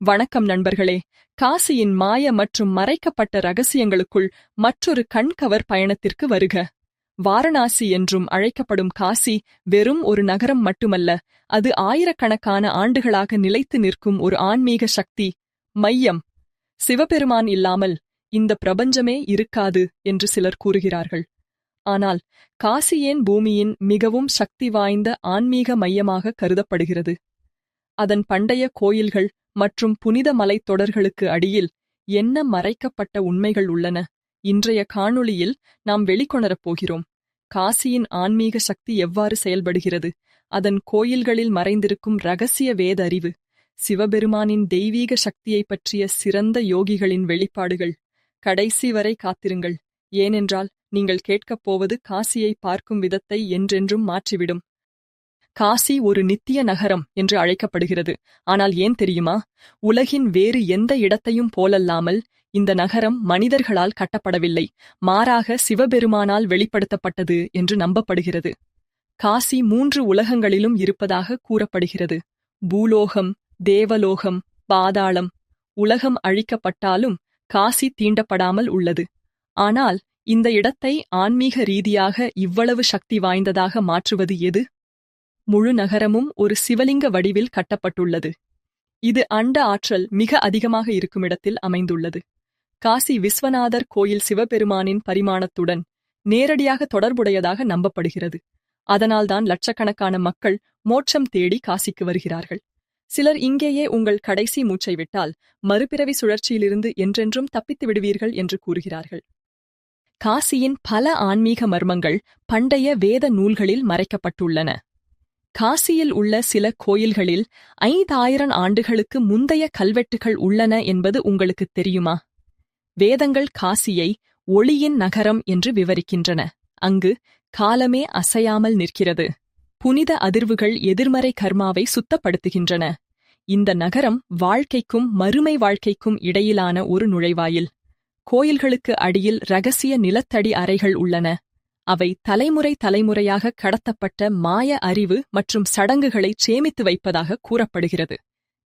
வணக்கம் நண்பர்களே. காசியின் மாய மற்றும் மறைக்கப்பட்ட ரகசியங்களுக்குள் மற்றொரு கண்கவர் பயணத்திற்கு வருக. வாரணாசி என்றும் அழைக்கப்படும் காசி வெறும் ஒரு நகரம் மட்டுமல்ல அது ஆயிரக்கணக்கான ஆண்டுகளாக நிலைத்து நிற்கும் ஒரு ஆன்மீக சக்தி மையம். சிவபெருமான் இல்லாமல் இந்த பிரபஞ்சமே இருக்காது என்று சிலர் கூறுகிறார்கள். ஆனால் காசி ஏன் பூமியின் மிகவும் சக்தி வாய்ந்த ஆன்மீக மையமாக கருதப்படுகிறது? அதன் பண்டைய கோயில்கள் மற்றும் புனித மலைத்தொடர்களுக்கு அடியில் என்ன மறைக்கப்பட்ட உண்மைகள் உள்ளன? இன்றைய காணொளியில் நாம் வெளிக்கொணரப் போகிறோம். காசியின் ஆன்மீக சக்தி எவ்வாறு செயல்படுகிறது? அதன் கோயில்களில் மறைந்திருக்கும் ரகசிய வேத அறிவு சிவபெருமானின் தெய்வீக சக்தியைப் பற்றிய சிறந்த யோகிகளின் வெளிப்பாடுகள் கடைசி வரை காத்திருங்கள். ஏனென்றால் நீங்கள் கேட்கப் போவது காசியை பார்க்கும் விதத்தை என்றென்றும் மாற்றிவிடும். காசி ஒரு நித்திய நகரம் என்று அழைக்கப்படுகிறது. ஆனால் ஏன் தெரியுமா? உலகின் வேறு எந்த இடத்தையும் போலல்லாமல் இந்த நகரம் மனிதர்களால் கட்டப்படவில்லை. மாறாக சிவபெருமானால் வெளிப்படுத்தப்பட்டது என்று நம்பப்படுகிறது. காசி மூன்று உலகங்களிலும் இருப்பதாக கூறப்படுகிறது. பூலோகம் தேவலோகம் பாதாளம் உலகம் அழிக்கப்பட்டாலும் காசி தீண்டப்படாமல் உள்ளது. ஆனால் இந்த இடத்தை ஆன்மீக ரீதியாக இவ்வளவு சக்தி வாய்ந்ததாக மாற்றுவது எது? முழு நகரமும் ஒரு சிவலிங்க வடிவில் கட்டப்பட்டுள்ளது. இது அண்ட ஆற்றல் மிக அதிகமாக இருக்கும் இடத்தில் அமைந்துள்ளது. காசி விஸ்வநாதர் கோயில் சிவபெருமானின் பரிமாணத்துடன் நேரடியாக தொடர்புடையதாக நம்பப்படுகிறது. அதனால்தான் லட்சக்கணக்கான மக்கள் மோட்சம் தேடி காசிக்கு வருகிறார்கள். சிலர் இங்கேயே உங்கள் கடைசி மூச்சை விட்டால் மறுபிறவி சுழற்சியிலிருந்து என்றென்றும் தப்பித்து விடுவீர்கள் என்று கூறுகிறார்கள். காசியின் பல ஆன்மீக மர்மங்கள் பண்டைய வேத நூல்களில் மறைக்கப்பட்டுள்ளன. காசியில் உள்ள சில கோயில்களில் ஐந்தாயிரம் ஆண்டுகளுக்கு முந்தைய கல்வெட்டுகள் உள்ளன என்பது உங்களுக்கு தெரியுமா? வேதங்கள் காசியை ஒளியின் நகரம் என்று விவரிக்கின்றன. அங்கு காலமே அசையாமல் நிற்கிறது. புனித அதிர்வுகள் எதிர்மறை கர்மாவை சுத்தப்படுத்துகின்றன. இந்த நகரம் வாழ்க்கைக்கும் மறுமை வாழ்க்கைக்கும் இடையிலான ஒரு நுழைவாயில். கோயில்களுக்கு அடியில் ரகசிய நிலத்தடி அறைகள் உள்ளன. அவை தலைமுறை தலைமுறையாக கடத்தப்பட்ட மாய அறிவு மற்றும் சடங்குகளை சேமித்து வைப்பதாக கூறப்படுகிறது.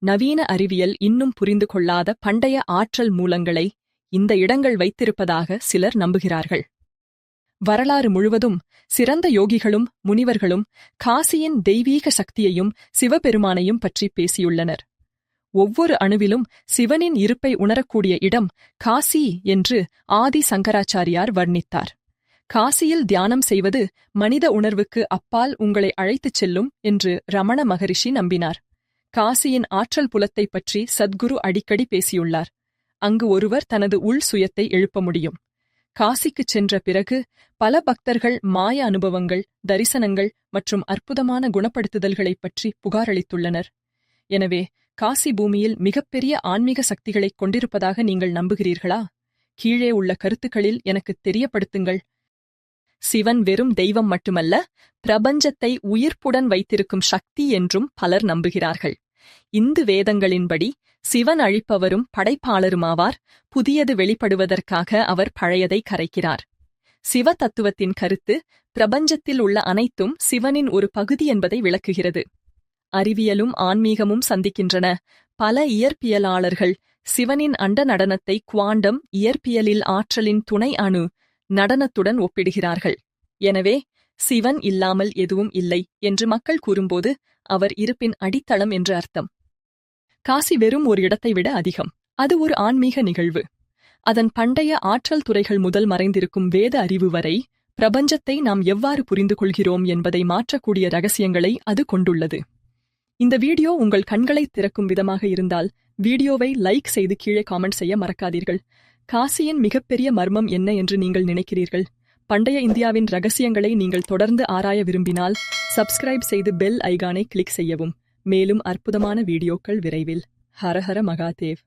நவீன அறிவியல் இன்னும் புரிந்து கொள்ளாத பண்டைய ஆற்றல் மூலங்களை இந்த இடங்கள் வைத்திருப்பதாக சிலர் நம்புகிறார்கள். வரலாறு முழுவதும் சிறந்த யோகிகளும் முனிவர்களும் காசியின் தெய்வீக சக்தியையும் சிவபெருமானையும் பற்றி பேசியுள்ளனர். ஒவ்வொரு அணுவிலும் சிவனின் இருப்பை உணரக்கூடிய இடம் காசி என்று ஆதி சங்கராச்சாரியார் வர்ணித்தார். காசியில் தியானம் செய்வது மனித உணர்வுக்கு அப்பால் உங்களை அழைத்துச் செல்லும் என்று ரமண மகரிஷி நம்பினார். காசியின் ஆற்றல் புலத்தைப் பற்றி சத்குரு அடிக்கடி பேசியுள்ளார். அங்கு ஒருவர் தனது உள் சுயத்தை எழுப்ப முடியும். காசிக்குச் சென்ற பிறகு பல பக்தர்கள் மாய அனுபவங்கள் தரிசனங்கள் மற்றும் அற்புதமான குணப்படுத்துதல்களைப் பற்றி புகாரளித்துள்ளனர். எனவே காசி பூமியில் மிகப்பெரிய ஆன்மீக சக்திகளைக் கொண்டிருப்பதாக நீங்கள் நம்புகிறீர்களா? கீழே உள்ள கருத்துக்களில் எனக்குத் தெரியப்படுத்துங்கள். சிவன் வெறும் தெய்வம் மட்டுமல்ல பிரபஞ்சத்தை உயிர்ப்புடன் வைத்திருக்கும் சக்தி என்றும் பலர் நம்புகிறார்கள். இந்து வேதங்களின்படி சிவன் அழிப்பவரும் படைப்பாளருமாவார் புதியது வெளிப்படுவதற்காக அவர் பழையதை கரைக்கிறார். சிவ தத்துவத்தின் கருத்து பிரபஞ்சத்தில் உள்ள அனைத்தும் சிவனின் ஒரு பகுதி என்பதை விளக்குகிறது. அறிவியலும் ஆன்மீகமும் சந்திக்கின்றன. பல இயற்பியலாளர்கள் சிவனின் அண்ட நடனத்தை குவாண்டம் இயற்பியலில் ஆற்றலின் துணை அணு நடனத்துடன் ஒப்பிடுகிறார்கள். எனவே சிவன் இல்லாமல் எதுவும் இல்லை என்று மக்கள் கூறும்போது அவர் இருப்பின் அடித்தளம் என்று அர்த்தம். காசி வெறும் ஒரு இடத்தை விட அதிகம். அது ஒரு ஆன்மீக நிகழ்வு. அதன் பண்டைய ஆற்றல் துறைகள் முதல் மறைந்திருக்கும் வேத அறிவு வரை பிரபஞ்சத்தை நாம் எவ்வாறு புரிந்து கொள்கிறோம் என்பதை மாற்றக்கூடிய ரகசியங்களை அது கொண்டுள்ளது. இந்த வீடியோ உங்கள் கண்களை திறக்கும் விதமாக இருந்தால் வீடியோவை லைக் செய்து கீழே காமெண்ட் செய்ய மறக்காதீர்கள். காசியின் மிகப்பெரிய மர்மம் என்ன என்று நீங்கள் நினைக்கிறீர்கள்? பண்டைய இந்தியாவின் ரகசியங்களை நீங்கள் தொடர்ந்து ஆராய விரும்பினால் சப்ஸ்கிரைப் செய்து பெல் ஐகானை கிளிக் செய்யவும். மேலும் அற்புதமான வீடியோக்கள் விரைவில். ஹரஹர மகாதேவ்.